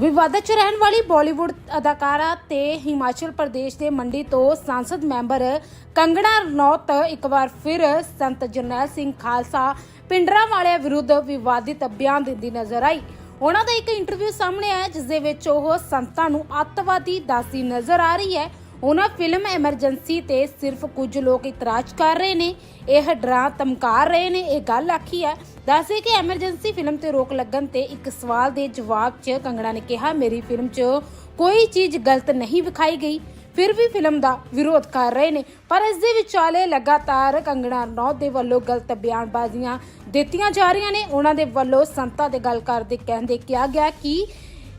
ਵਿਵਾਦਤ ਚ ਰਹਿਣ ਵਾਲੀ ਬਾਲੀਵੁੱਡ ਅਦਾਕਾਰਾ ਤੇ ਹਿਮਾਚਲ ਪ੍ਰਦੇਸ਼ ਦੇ ਮੰਡੀ ਤੋਂ ਸੰਸਦ ਮੈਂਬਰ ਕੰਗਣਾ ਰਣੌਤ ਇੱਕ ਵਾਰ ਫਿਰ ਸੰਤ ਜਰਨੈਲ ਸਿੰਘ ਖਾਲਸਾ ਪਿੰਡਰਾਂ ਵਾਲਿਆਂ ਵਿਰੁੱਧ ਵਿਵਾਦਿਤ ਬਿਆਨ ਦਿੰਦੀ ਨਜ਼ਰ ਆਈ। ਉਹਨਾਂ ਦਾ ਇੱਕ ਇੰਟਰਵਿਊ ਸਾਹਮਣੇ ਆਇਆ, ਜਿਸ ਦੇ ਵਿੱਚ ਉਹ ਸੰਤਾਂ ਨੂੰ ਅੱਤਵਾਦੀ ਦੱਸਦੀ ਨਜ਼ਰ ਆ ਰਹੀ ਹੈ। ਉਹਨਾਂ ਫਿਲਮ ਐਮਰਜੈਂਸੀ ਤੇ ਸਿਰਫ ਕੁਝ ਲੋਕ ਇਤਰਾਜ਼ ਕਰ ਰਹੇ ਨੇ, ਇਹ ਡਰਾ ਧਮਕਾ ਰਹੇ ਨੇ, ਇਹ ਗੱਲ ਆਖੀ ਹੈ ਦੱਸੇ ਕਿ ਐਮਰਜੈਂਸੀ ਫਿਲਮ ਤੇ ਰੋਕ ਲੱਗਣ ਤੇ ਇੱਕ ਸਵਾਲ ਦੇ ਜਵਾਬ 'ਚ ਕੰਗਣਾ ਨੇ ਕਿਹਾ, ਮੇਰੀ ਫਿਲਮ 'ਚ ਕੋਈ ਚੀਜ਼ ਗਲਤ ਨਹੀਂ ਵਿਖਾਈ ਗਈ। ਫਿਰ ਵੀ ਫਿਲਮ ਦਾ ਵਿਰੋਧ ਕਰ ਰਹੇ ਨੇ, ਪਰ ਇਸ ਦੇ ਵਿਚਾਲੇ ਲਗਾਤਾਰ ਕੰਗਣਾ ਰਣੌਤ ਦੇ ਵੱਲੋਂ ਗਲਤ ਬਿਆਨਬਾਜ਼ੀਆਂ ਦਿੱਤੀਆਂ ਜਾ ਰਹੀਆਂ ਨੇ। ਉਹਨਾਂ ਦੇ ਵੱਲੋਂ ਸੰਤਾਂ ਦੇ ਗੱਲ ਕਰਦੇ ਕਹਿੰਦੇ ਕਿਹਾ ਗਿਆ ਕਿ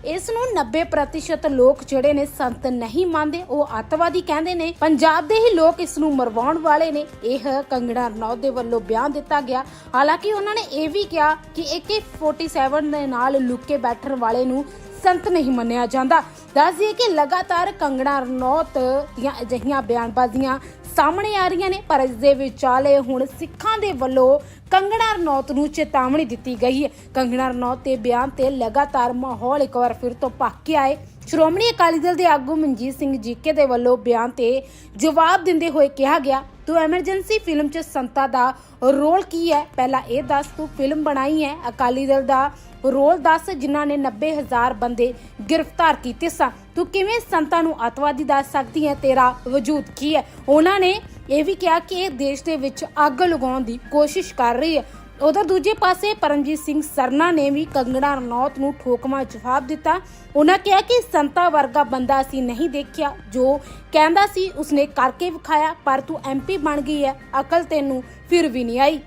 ਇਸ ਨੂੰ 90% ਲੋਕ ਜਿਹੜੇ ਨੇ ਸੰਤ ਨਹੀਂ ਮੰਨਦੇ, ਉਹ ਅੱਤਵਾਦੀ ਕਹਿੰਦੇ ਨੇ। ਪੰਜਾਬ ਦੇ ਹੀ ਲੋਕ ਇਸ ਨੂੰ ਮਰਵਾਉਣ ਵਾਲੇ ਨੇ। ਇਹ ਕੰਗਣਾ ਰਣੌਤ ਦੇ ਵੱਲੋਂ ਬਿਆਨ ਦਿੱਤਾ ਗਿਆ। ਹਾਲਾਂਕਿ ਉਹਨਾਂ ਨੇ ਇਹ ਵੀ ਕਿਹਾ ਕਿ AK47 ਦੇ ਨਾਲ ਲੁੱਕੇ ਬੈਠਣ ਵਾਲੇ ਨੂੰ ਸੰਤ ਨਹੀਂ ਮੰਨਿਆ ਜਾਂਦਾ। ਦੱਸ ਦਈਏ ਕਿ ਲਗਾਤਾਰ ਕੰਗਣਾ ਰਣੌਤ ਦੀਆਂ ਅਜਿਹੀਆਂ ਬਿਆਨਬਾਜ਼ੀਆਂ ਸਾਹਮਣੇ ਆ ਰਹੀਆਂ ਨੇ, ਪਰ ਇਸ ਦੇ ਵਿਚਾਲੇ ਹੁਣ ਸਿੱਖਾਂ ਦੇ ਵੱਲੋਂ ਕੰਗਣਾ ਰਣੌਤ ਨੂੰ ਚੇਤਾਵਨੀ ਦਿੱਤੀ ਗਈ ਹੈ। ਕੰਗਣਾ ਰਣੌਤ ਦੇ ਬਿਆਨ ਤੇ ਲਗਾਤਾਰ ਮਾਹੌਲ ਇੱਕ ਵਾਰ ਫਿਰ ਤੋਂ ਪੱਕ ਕੇ ਆਏ। ਸ਼੍ਰੋਮਣੀ ਅਕਾਲੀ ਦਲ ਦੇ ਆਗੂ ਮਨਜੀਤ ਸਿੰਘ ਜੀਕੇ ਦੇ ਵੱਲੋਂ ਬਿਆਨ ਤੇ ਜਵਾਬ ਦਿੰਦੇ ਹੋਏ ਕਿਹਾ ਗਿਆ, ਤੂੰ ਐਮਰਜੈਂਸੀ ਫਿਲਮ 'ਚ ਸੰਤਾ ਦਾ ਰੋਲ ਕੀ ਹੈ? ਪਹਿਲਾਂ ਇਹ ਦੱਸ, ਤੂੰ ਫਿਲਮ ਬਣਾਈ ਹੈ? ਅਕਾਲੀ ਦਲ ਦਾ ਰੋਲ ਦੱਸ ਜਿਨ੍ਹਾਂ ਨੇ 90000 ਬੰਦੇ ਗ੍ਰਿਫਤਾਰ ਕੀਤੇ ਸਨ। ਤੂੰ ਕਿਵੇਂ ਸੰਤਾਂ ਨੂੰ ਅੱਤਵਾਦੀ ਦੱਸ ਸਕਦੀ ਹੈ? ਤੇਰਾ ਵਜੂਦ ਕੀ ਹੈ? ਉਹਨਾਂ ਨੇ ਇਹ ਵੀ ਕਿਹਾ ਕਿ ਇਹ ਦੇਸ਼ ਦੇ ਵਿੱਚ ਅੱਗ ਲਗਾਉਣ ਦੀ ਕੋਸ਼ਿਸ਼ ਕਰ ਰਹੀ ਹੈ। ਉਧਰ ਦੂਜੇ ਪਾਸੇ ਪਰਮਜੀਤ ਸਿੰਘ ਸਰਨਾ ਨੇ ਵੀ ਕੰਗੜਾ ਰਣੌਤ ਨੂੰ ਠੋਕਮਾ ਜਵਾਬ ਦਿੱਤਾ। ਉਹਨਾਂ ਕਿਹਾ ਕਿ ਸੰਤਾ ਵਰਗਾ ਬੰਦਾ ਅਸੀਂ ਨਹੀਂ ਦੇਖਿਆ। ਜੋ ਕਹਿੰਦਾ ਸੀ ਉਸਨੇ ਕਰਕੇ ਵਿਖਾਇਆ, ਪਰ ਤੂੰ ਐਮਪੀ ਬਣ ਗਈ ਹੈ। ਅਕਲ ਤੈਨੂੰ ਫਿਰ ਵੀ ਨਹੀਂ ਆਈ।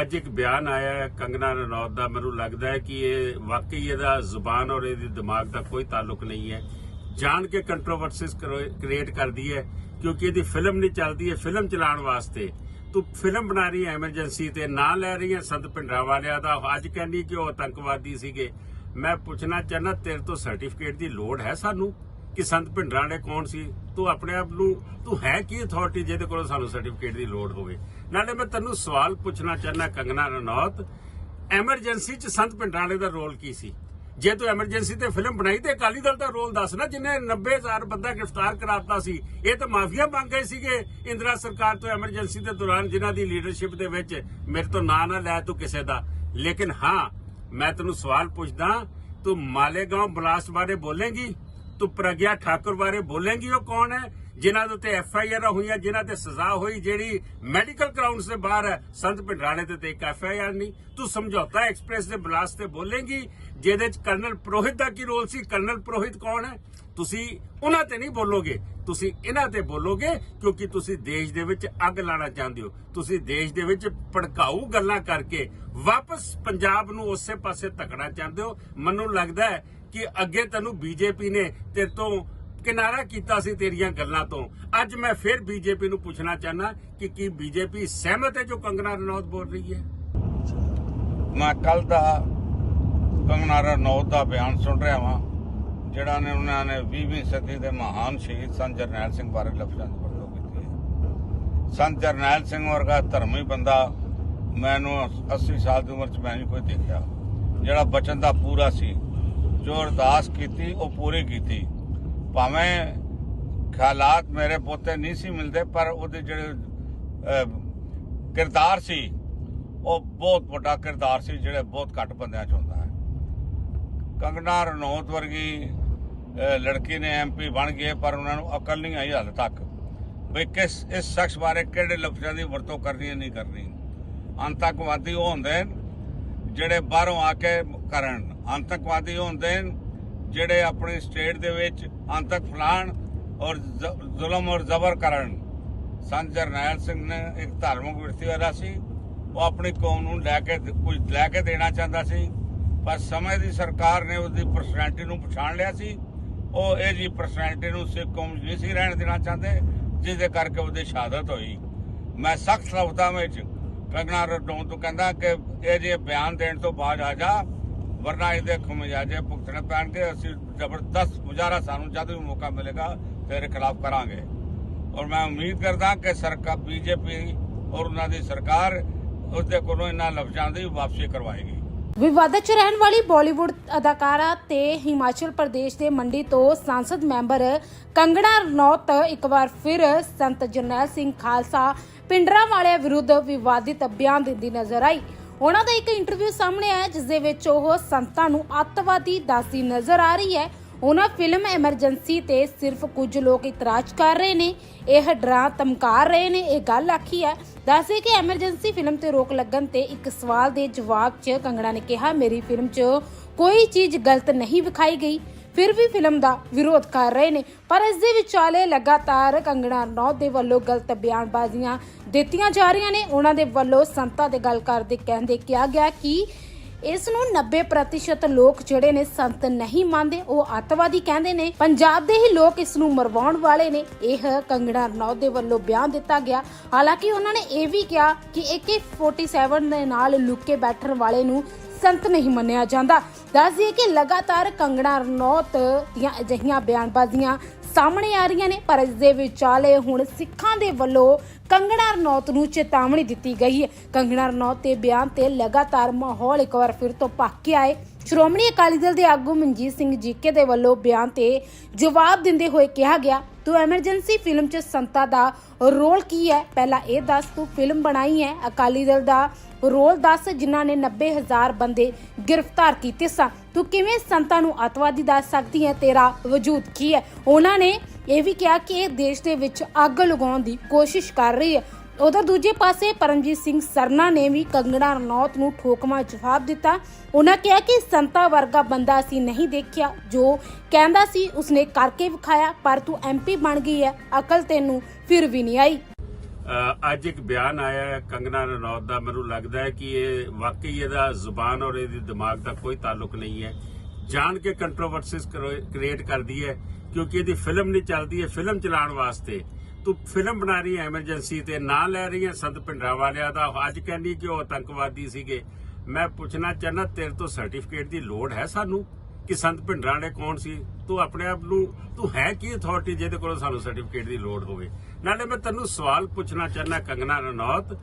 ਅੱਜ ਇੱਕ ਬਿਆਨ ਆਇਆ ਹੈ ਕੰਗਨਾ ਰਣੌਤ ਦਾ। ਮੈਨੂੰ ਲੱਗਦਾ ਹੈ ਕਿ ਇਹ ਵਾਕਈ ਇਹਦਾ ਜ਼ੁਬਾਨ ਔਰ ਇਹਦੇ ਦਿਮਾਗ ਦਾ ਕੋਈ ਤਾਲੁਕ ਨਹੀਂ ਹੈ। ਜਾਣ ਕੇ ਕੰਟਰੋਵਰਸੀਜ਼ ਕ੍ਰੀਏਟ ਕਰਦੀ ਹੈ, ਕਿਉਂਕਿ ਇਹਦੀ ਫਿਲਮ ਨਹੀਂ ਚੱਲਦੀ ਹੈ। ਫਿਲਮ ਚਲਾਉਣ ਵਾਸਤੇ ਤੂੰ ਫਿਲਮ ਬਣਾ ਰਹੀ ਹੈ ਐਮਰਜੈਂਸੀ ਤੇ, ਨਾਂ ਲੈ ਰਹੀ ਹੈ ਸੰਤ ਭਿੰਡਰਾ ਵਾਲਿਆਂ ਦਾ। ਅੱਜ ਕਹਿੰਦੀ ਕਿ ਉਹ ਆਤੰਕਵਾਦੀ ਸੀਗੇ। ਮੈਂ ਪੁੱਛਣਾ ਚਾਹਨਾ ਤੇਰੇ ਤੋਂ ਸਰਟੀਫਿਕੇਟ ਦੀ ਲੋੜ ਹੈ ਸਾਨੂੰ? ਕਿ ਸੰਤ ਭਿੰਡਰਾਂ ਨੇ ਕੌਣ ਸੀ? ਤੂੰ ਆਪਣੇ ਆਪ ਨੂੰ, ਤੂੰ ਹੈ ਕੀ ਅਥਾਰਟੀ ਜਿਹਦੇ ਕੋਲ ਸਾਨੂੰ ਸਰਟੀਫਿਕੇਟ ਦੀ ਲੋੜ ਹੋਵੇ? ਨਾਲੇ ਮੈਂ ਤੈਨੂੰ ਸਵਾਲ ਪੁੱਛਣਾ ਚਾਹਨਾ ਕੰਗਨਾ ਰਣੌਤ ਐਮਰਜੈਂਸੀ ਚ ਸੰਤ ਭਿੰਡਰਾਂ ਦਾ ਰੋਲ ਕੀ ਸੀ? ਜੇ ਤੂੰ ਐਮਰਜੈਂਸੀ ਤੇ ਫਿਲਮ ਬਣਾਈ ਤੇ ਅਕਾਲੀ ਦਲ ਦਾ ਰੋਲ ਦੱਸ ਨਾ, ਜਿਨੇ 90000 ਬੰਦਾ ਗ੍ਰਿਫਤਾਰ ਕਰਾਤਾ ਸੀ, ਇਹ ਤਾਂ ਮਾਫੀਆ ਮੰਗ ਗਏ ਸੀਗੇ। ਇੰਦਰਾ ਸਰਕਾਰ ਤੋਂ ਐਮਰਜੈਂਸੀ ਦੇ ਦੌਰਾਨ ਜਿਨ੍ਹਾਂ ਦੀ ਲੀਡਰਸ਼ਿਪ ਦੇ ਵਿੱਚ ਮੇਰੇ ਤੋਂ ਨਾਂ ਨਾ ਲੈ ਤੂੰ ਕਿਸੇ ਦਾ। ਲੇਕਿਨ ਹਾਂ, ਮੈਂ ਤੈਨੂੰ ਸਵਾਲ ਪੁੱਛਦਾ, ਤੂੰ ਮਾਲੇਗਾਂਵ ਬਲਾਸਟ ਬਾਰੇ ਬੋਲੇਂਗੀ? ਤੂੰ ਪ੍ਰਗਿਆ ਠਾਕੁਰ ਬਾਰੇ ਬੋਲੇਂਗੀ ਉਹ ਕੌਣ ਹੈ? ਜਿਨ੍ਹਾਂ ਦੇ ਉੱਤੇ ਐਫ ਆਈ ਆਰ ਹੋਈਆਂ ਜਿਨ੍ਹਾਂ ਤੇ ਸਜ਼ਾ ਹੋਈ, ਜਿਹੜੀ ਮੈਡੀਕਲ ਗਰਾਊਂਡਸ ਦੇ ਬਾਹਰ ਹੈ। ਸੰਤ ਪਿੰਡਰਾਣੇ ਤੇ ਤੇ ਇੱਕ ਐਫ ਆਈ ਆਰ ਨਹੀਂ। ਤੂੰ ਸਮਝੌਤਾ ਐਕਸਪ੍ਰੈਸ ਦੇ ਬਲਾਸਟ ਤੇ ਬੋਲੇਂਗੀ, ਜਿਹਦੇ ਚ ਕਰਨਲ ਪ੍ਰੋਹਿਤ ਦਾ ਕੀ ਰੋਲ ਸੀ? ਕਰਨਲ ਪ੍ਰੋਹਿਤ ਕੌਣ ਹੈ? ਤੁਸੀਂ ਉਹਨਾਂ ਤੇ ਨਹੀਂ ਬੋਲੋਗੇ। ਤੁਸੀਂ ਇਹਨਾਂ ਤੇ ਬੋਲੋਗੇ, ਕਿਉਂਕਿ ਤੁਸੀਂ ਦੇਸ਼ ਦੇ ਵਿੱਚ ਅੱਗ ਲਾਣਾ ਚਾਹੁੰਦੇ ਹੋ। ਤੁਸੀਂ ਦੇਸ਼ ਦੇ ਵਿੱਚ ਭੜਕਾਊ ਗੱਲਾਂ ਕਰਕੇ ਵਾਪਸ ਪੰਜਾਬ ਨੂੰ ਉਸੇ ਪਾਸੇ ਧੱਕਣਾ ਚਾਹੁੰਦੇ ਹੋ। ਮੈਨੂੰ ਲੱਗਦਾ ਹੈ ਕਿ ਅੱਗੇ ਤੈਨੂੰ ਬੀਜੇਪੀ ਨੇ ਤੇਰੇ ਤੋਂ ਕਿਨਾਰਾ ਕੀਤਾ ਸੀ ਤੇਰੀਆਂ ਗੱਲਾਂ ਤੋਂ। ਅੱਜ ਮੈਂ ਫਿਰ ਬੀਜੇਪੀ ਨੂੰ ਪੁੱਛਣਾ ਚਾਹਨਾ ਕਿ ਕੀ ਬੀਜੇਪੀ ਸਹਿਮਤ ਹੈ ਜੋ ਕੰਗਨਾ ਰਣੌਤ ਬੋਲ ਰਹੀ ਹੈ? ਮੈਂ ਕੱਲ ਦਾ ਕੰਗਨਾ ਰਣੌਤ ਦਾ ਬਿਆਨ ਸੁਣ ਰਿਹਾ ਵਾਂ, ਜਿਹੜਾ ਨੇ ਉਹਨਾਂ ਨੇ 20ਵੀਂ ਸਦੀ ਦੇ ਮਹਾਨ ਸ਼ਹੀਦ ਸੰਤ ਜਰਨੈਲ ਸਿੰਘ ਬਾਰੇ ਲਫ਼ਜ਼ਾਂ ਦੀ ਵਰਤੋਂ ਕੀਤੀ ਹੈ। ਸੰਤ ਜਰਨੈਲ ਸਿੰਘ ਵਰਗਾ ਧਰਮੀ ਬੰਦਾ ਮੈਨੂੰ 80 ਸਾਲ ਦੀ ਉਮਰ 'ਚ ਮੈਂ ਨਹੀਂ ਕੋਈ ਦੇਖਿਆ, ਜਿਹੜਾ ਬਚਨ ਦਾ ਪੂਰਾ ਸੀ। ਜੋ ਅਰਦਾਸ ਕੀਤੀ, ਉਹ ਪੂਰੀ ਕੀਤੀ। ਭਾਵੇਂ ਖਿਆਲਾਤ ਮੇਰੇ ਪੋਤੇ ਨਹੀਂ ਸੀ ਮਿਲਦੇ, ਪਰ ਉਹਦੇ ਜਿਹੜੇ ਕਿਰਦਾਰ ਸੀ, ਉਹ ਬਹੁਤ ਵੱਡਾ ਕਿਰਦਾਰ ਸੀ, ਜਿਹੜੇ ਬਹੁਤ ਘੱਟ ਬੰਦਿਆਂ 'ਚ ਹੁੰਦਾ ਹੈ। ਕੰਗਨਾ ਰਣੌਤ ਵਰਗੀ ਲੜਕੀ ਨੇ ਐਮਪੀ ਬਣ ਗਏ, ਪਰ ਉਹਨਾਂ ਨੂੰ ਅਕਲ ਨਹੀਂ ਆਈ ਹਾਲੇ ਤੱਕ। ਵੀ ਕਿਸ, ਇਸ ਸ਼ਖਸ ਬਾਰੇ ਕਿਹੜੇ ਲਫ਼ਜ਼ਾਂ ਦੀ ਵਰਤੋਂ ਕਰਨੀ ਹੈ, ਨਹੀਂ ਕਰਨੀ। ਅੰਤਕਵਾਦੀ ਉਹ ਹੁੰਦੇ ਜਿਹੜੇ ਬਾਹਰੋਂ ਆ ਕੇ ਕਰਨ। ਅੰਤਕਵਾਦੀ ਹੁੰਦੇ ਨੇ ਜਿਹੜੇ ਆਪਣੀ ਸਟੇਟ ਦੇ ਵਿੱਚ ਅੰਤਕ ਫਲਾਣ ਔਰ ਜ਼ੁਲਮ ਔਰ ਜ਼ਬਰ ਕਰਨ। ਸੰਤ ਜਰਨੈਲ ਸਿੰਘ ਨੇ ਇੱਕ ਧਾਰਮਿਕ ਵਿਰਤੀ ਵਾਲਾ ਸੀ, ਉਹ ਆਪਣੀ ਕੌਮ ਨੂੰ ਲੈ ਕੇ ਕੁਝ ਲੈ ਕੇ ਦੇਣਾ ਚਾਹੁੰਦਾ ਸੀ, ਪਰ ਸਮੇਂ ਦੀ ਸਰਕਾਰ ਨੇ ਉਹਦੀ ਪਰਸਨੈਲਿਟੀ ਨੂੰ ਪਛਾਣ ਲਿਆ ਸੀ। ਉਹ ਇਹ ਜੀ ਪਰਸਨੈਲਿਟੀ ਨੂੰ ਸਿੱਖ ਕੌਮ 'ਚ ਨਹੀਂ ਸੀ ਰਹਿਣ ਦੇਣਾ ਚਾਹੁੰਦੇ ਜਿਸ ਦੇ ਕਰਕੇ ਉਹਦੀ ਸ਼ਹਾਦਤ ਹੋਈ। ਮੈਂ ਸਖਤ ਲਫ਼ਜ਼ਾਂ ਵਿੱਚ ਕੰਗਨਾ ਰਣੌਤ ਤੋਂ ਕਹਿੰਦਾ ਕਿ ਇਹ ਜੇ ਬਿਆਨ ਦੇਣ ਤੋਂ ਬਾਅਦ ਆ ਜਾ ਵਰਨਾ ਇਹਦੇ ਖਮਿਆਜੇ ਭੁਗਤਣੇ ਪੈਣਗੇ। ਅਸੀਂ ਜ਼ਬਰਦਸਤ ਮੁਜ਼ਾਹਰਾ ਸਾਨੂੰ ਜਦ ਵੀ ਮੌਕਾ ਮਿਲੇਗਾ ਤੇਰੇ ਖਿਲਾਫ ਕਰਾਂਗੇ। ਔਰ ਮੈਂ ਉਮੀਦ ਕਰਦਾ ਕਿ ਸਰਕਾਰ ਬੀਜੇਪੀ ਔਰ ਉਹਨਾਂ ਦੀ ਸਰਕਾਰ ਉਸ ਦੇ ਕੋਲੋਂ ਇਹਨਾਂ ਲਫ਼ਜ਼ਾਂ ਦੀ ਵਾਪਸੀ ਕਰਵਾਏਗੀ। ਵਿਵਾਦਤ ਚ ਰਹਿਣ ਵਾਲੀ ਬਾਲੀਵੁੱਡ ਅਦਾਕਾਰਾ ਤੇ ਹਿਮਾਚਲ ਪ੍ਰਦੇਸ਼ ਦੇ ਮੰਡੀ ਤੋਂ ਸੰਸਦ ਮੈਂਬਰ ਕੰਗਣਾ ਰਣੌਤ ਇੱਕ ਵਾਰ ਫਿਰ ਸੰਤ ਜਰਨੈਲ ਸਿੰਘ ਖਾਲਸਾ ਪਿੰਡਰਾ ਵਾਲਿਆਂ ਵਿਰੁੱਧ ਵਿਵਾਦਿਤ ਬਿਆਨ ਦਿੰਦੀ ਨਜ਼ਰ ਆਈ। ਉਹਨਾਂ ਦਾ ਇੱਕ ਇੰਟਰਵਿਊ ਸਾਹਮਣੇ ਆਇਆ, ਜਿਸ ਦੇ ਵਿੱਚ ਉਹ ਸੰਤਾਂ ਨੂੰ ਅੱਤਵਾਦੀ ਦੱਸਦੀ ਨਜ਼ਰ ਆ ਰਹੀ ਹੈ। ਉਹਨਾਂ ਫਿਲਮ ਐਮਰਜੈਂਸੀ ਤੇ ਸਿਰਫ ਕੁਝ ਲੋਕ ਇਤਰਾਜ਼ ਕਰ ਰਹੇ ਨੇ। ਇਹ ਡਰਾ ਧਮਕਾ ਰਹੇ ਨੇ, ਇਹ ਗੱਲ ਆਖੀ ਹੈ। ਦੱਸੇ ਕਿ ਐਮਰਜੈਂਸੀ ਫਿਲਮ ਤੇ ਰੋਕ ਲੱਗਣ ਤੇ ਇੱਕ ਸਵਾਲ ਦੇ ਜਵਾਬ 'ਚ ਕੰਗਣਾ ਨੇ ਕਿਹਾ, ਮੇਰੀ ਫਿਲਮ 'ਚ ਕੋਈ ਚੀਜ਼ ਗਲਤ ਨਹੀਂ ਵਿਖਾਈ ਗਈ। ਫਿਰ ਵੀ ਫਿਲਮ ਦਾ ਵਿਰੋਧ ਕਰ ਰਹੇ ਨੇ। ਪਰ ਇਸ ਦੇ ਵਿਚਾਲੇ ਲਗਾਤਾਰ ਕੰਗਣਾ ਰਣੌਤ ਦੇ ਵੱਲੋਂ ਗਲਤ ਬਿਆਨਬਾਜ਼ੀਆਂ ਦਿੱਤੀਆਂ ਜਾ ਰਹੀਆਂ ਨੇ। ਉਹਨਾਂ ਦੇ ਵੱਲੋਂ ਸੰਤਾਂ ਤੇ ਗੱਲ ਕਰਦੇ ਕਹਿੰਦੇ ਕਿਹਾ ਗਿਆ ਕਿ ਇਸ ਨੂੰ 90% ਲੋਕ ਜਿਹੜੇ ਨੇ ਸੰਤ ਨਹੀਂ ਮੰਨਦੇ, ਉਹ ਅੱਤਵਾਦੀ ਕਹਿੰਦੇ ਨੇ। ਪੰਜਾਬ ਦੇ ਹੀ ਲੋਕ ਇਸ ਨੂੰ ਮਰਵਾਉਣ ਵਾਲੇ ਨੇ। ਇਹ ਕੰਗਣਾ ਰਣੌਤ ਦੇ ਵੱਲੋਂ ਬਿਆਨ ਦਿੱਤਾ ਗਿਆ। ਹਾਲਾਂਕਿ ਉਹਨਾਂ ਨੇ ਇਹ ਵੀ ਕਿਹਾ ਕਿ AK47 ਦੇ ਨਾਲ ਲੁੱਕੇ ਬੈਠਣ ਵਾਲੇ ਨੂੰ ਸੰਤ ਨਹੀਂ ਮੰਨਿਆ ਜਾਂਦਾ। ਦੱਸ ਦਈਏ ਕਿ ਲਗਾਤਾਰ ਕੰਗਣਾ ਰਣੌਤ ਦੀਆਂ ਅਜਿਹੀਆਂ ਬਿਆਨਬਾਜ਼ੀਆਂ ਸਾਹਮਣੇ ਆ ਰਹੀਆਂ ਨੇ, ਪਰ ਇਸ ਦੇ ਵਿਚਾਲੇ ਹੁਣ ਸਿੱਖਾਂ ਦੇ ਵੱਲੋਂ ਕੰਗਣਾ ਰਣੌਤ ਨੂੰ ਚੇਤਾਵਨੀ ਦਿੱਤੀ ਗਈ ਹੈ। ਕੰਗਣਾ ਰਣੌਤ ਦੇ ਬਿਆਨ ਤੇ ਲਗਾਤਾਰ ਮਾਹੌਲ ਇੱਕ ਵਾਰ ਫਿਰ ਤੋਂ ਭੱਕ ਕੇ ਆਏ। ਸ਼੍ਰੋਮਣੀ ਅਕਾਲੀ ਦਲ ਦੇ ਆਗੂ ਮਨਜੀਤ ਸਿੰਘ ਜੀਕੇ ਦੇ ਵੱਲੋਂ ਬਿਆਨ ਤੇ ਜਵਾਬ ਦਿੰਦੇ ਹੋਏ ਕਿਹਾ ਗਿਆ, ਤੂੰ ਐਮਰਜੈਂਸੀ ਫਿਲਮ 'ਚ ਸੰਤਾ ਦਾ ਰੋਲ ਕੀ ਹੈ? ਪਹਿਲਾਂ ਇਹ ਦੱਸ, ਤੂੰ ਫਿਲਮ ਬਣਾਈ ਹੈ? ਅਕਾਲੀ ਦਲ ਦਾ ਰੋਲ ਦੱਸ, ਜਿਨ੍ਹਾਂ ਨੇ 90000 ਬੰਦੇ ਗ੍ਰਿਫਤਾਰ ਕੀਤੇ ਸਨ। ਤੂੰ ਕਿਵੇਂ ਸੰਤਾਂ ਨੂੰ ਅੱਤਵਾਦੀ ਦੱਸ ਸਕਦੀ ਹੈ? ਤੇਰਾ ਵਜੂਦ ਕੀ ਹੈ? ਉਹਨਾਂ ਨੇ ਇਹ ਵੀ ਕਿਹਾ ਕਿ ਇਹ ਦੇਸ਼ ਦੇ ਵਿੱਚ ਅੱਗ ਲਗਾਉਣ ਦੀ ਕੋਸ਼ਿਸ਼ ਕਰ ਰਹੀ ਹੈ। ਉਧਰ ਦੂਜੇ ਪਾਸੇ ਪਰਮਜੀਤ ਸਿੰਘ ਸਰਨਾ ਨੇ ਵੀ ਕੰਗਣਾ ਰਣੌਤ ਨੂੰ ਠੋਕਮਾ ਜਵਾਬ ਦਿੱਤਾ। ਉਹਨਾਂ ਕਿਹਾ ਕਿ ਸੰਤਾ ਵਰਗਾ ਬੰਦਾ ਅਸੀਂ ਨਹੀਂ ਦੇਖਿਆ, ਜੋ ਕਹਿੰਦਾ ਸੀ ਉਸਨੇ ਕਰਕੇ ਵਿਖਾਇਆ, ਪਰ ਤੂੰ ਐਮਪੀ ਬਣ ਗਈ ਹੈ, ਅਕਲ ਤੈਨੂੰ ਫਿਰ ਵੀ ਨਹੀਂ ਆਈ। ਅੱਜ ਇੱਕ ਬਿਆਨ ਆਇਆ ਹੈ ਕੰਗਨਾ ਰਣੌਤ ਦਾ। ਮੈਨੂੰ ਲੱਗਦਾ ਹੈ ਕਿ ਇਹ ਵਾਕਈ ਇਹਦਾ ਜ਼ੁਬਾਨ ਔਰ ਇਹਦੇ ਦਿਮਾਗ ਦਾ ਕੋਈ ਤਾਲੁਕ ਨਹੀਂ ਹੈ। ਜਾਣ ਕੇ ਕੰਟਰੋਵਰਸੀਜ਼ ਕ੍ਰੀਏਟ ਕਰਦੀ ਹੈ। ਕਿਉਂਕਿ ਇਹਦੀ ਫਿਲਮ ਨਹੀਂ ਚੱਲਦੀ ਹੈ ਫਿਲਮ ਚਲਾਉਣ ਵਾਸਤੇ। ਤੂੰ ਫਿਲਮ ਬਣਾ ਰਹੀ ਹੈ ਐਮਰਜੈਂਸੀ ਤੇ, ਨਾਂ ਲੈ ਰਹੀ ਹੈ ਸੰਤ ਭਿੰਡਰਾ ਵਾਲਿਆਂ ਦਾ। ਅੱਜ ਕਹਿੰਦੀ ਕਿ ਉਹ ਆਤੰਕਵਾਦੀ ਸੀਗੇ। ਮੈਂ ਪੁੱਛਣਾ ਚਾਹਨਾ ਤੇਰੇ ਤੋਂ ਸਰਟੀਫਿਕੇਟ ਦੀ ਲੋੜ ਹੈ ਸਾਨੂੰ ਕਿ ਸੰਤ ਭਿੰਡਰਾਂ ਨੇ ਕੌਣ ਸੀ? ਤੂੰ ਆਪਣੇ ਆਪ ਨੂੰ, ਤੂੰ ਹੈ ਕੀ ਅਥਾਰਟੀ ਜਿਹਦੇ ਕੋਲੋਂ ਸਾਨੂੰ ਸਰਟੀਫਿਕੇਟ ਦੀ ਲੋੜ ਹੋਵੇ? ਨਾਲੇ ਮੈਂ ਤੈਨੂੰ ਸਵਾਲ ਪੁੱਛਣਾ ਚਾਹਨਾ ਕੰਗਨਾ ਰਣੌਤ,